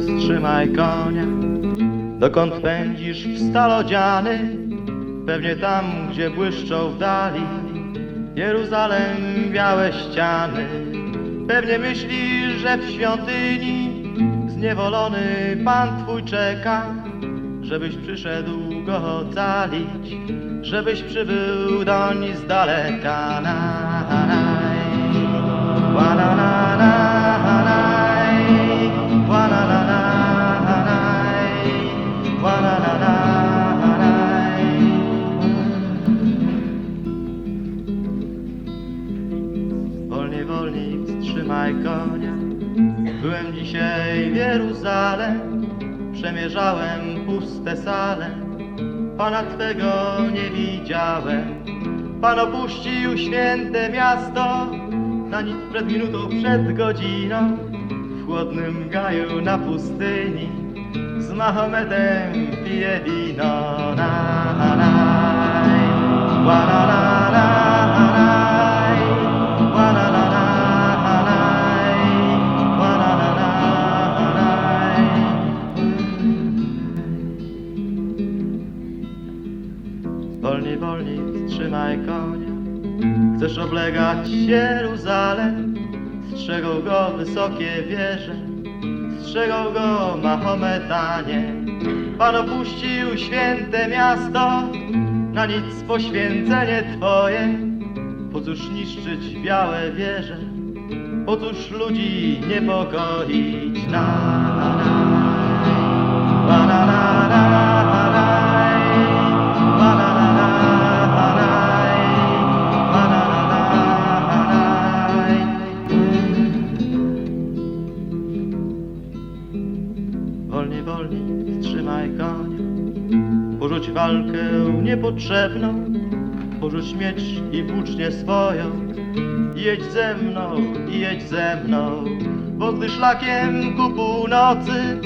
wstrzymaj konia. Dokąd pędzisz w stalodziany? Pewnie tam, gdzie błyszczą w dali Jeruzalem białe ściany. Pewnie myślisz, że w świątyni zniewolony Pan Twój czeka, żebyś przyszedł go ocalić, żebyś przybył doń z daleka. Na, Wa Wolniej, wolniej, wstrzymaj konia. Byłem dzisiaj w Jeruzalem, przemierzałem puste sale. Pana Twego nie widziałem. Pan opuścił święte miasto na nic przed minutą, przed godziną. W chłodnym gaju na pustyni z Mahometem pije wino. Na, na, naj, wa, na, na, na, Wolniej, wolniej, wstrzymaj konia. Chcesz oblegać Jeruzalem? Strzegą go wysokie wieże, strzegą go Mahometanie. Pan opuścił święte miasto, na nic poświęcenie Twoje. Po cóż niszczyć białe wieże? Po cóż ludzi niepokoić? Na, na, na, na, na, na, na, wstrzymaj konia. Porzuć walkę niepotrzebną, porzuć miecz i włócznię swoją. Jedź ze mną, jedź ze mną, bo gdy szlakiem ku północy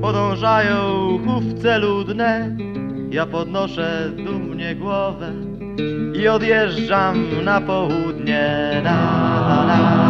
podążają chówce ludne, ja podnoszę dumnie głowę i odjeżdżam na południe. Na, na, na.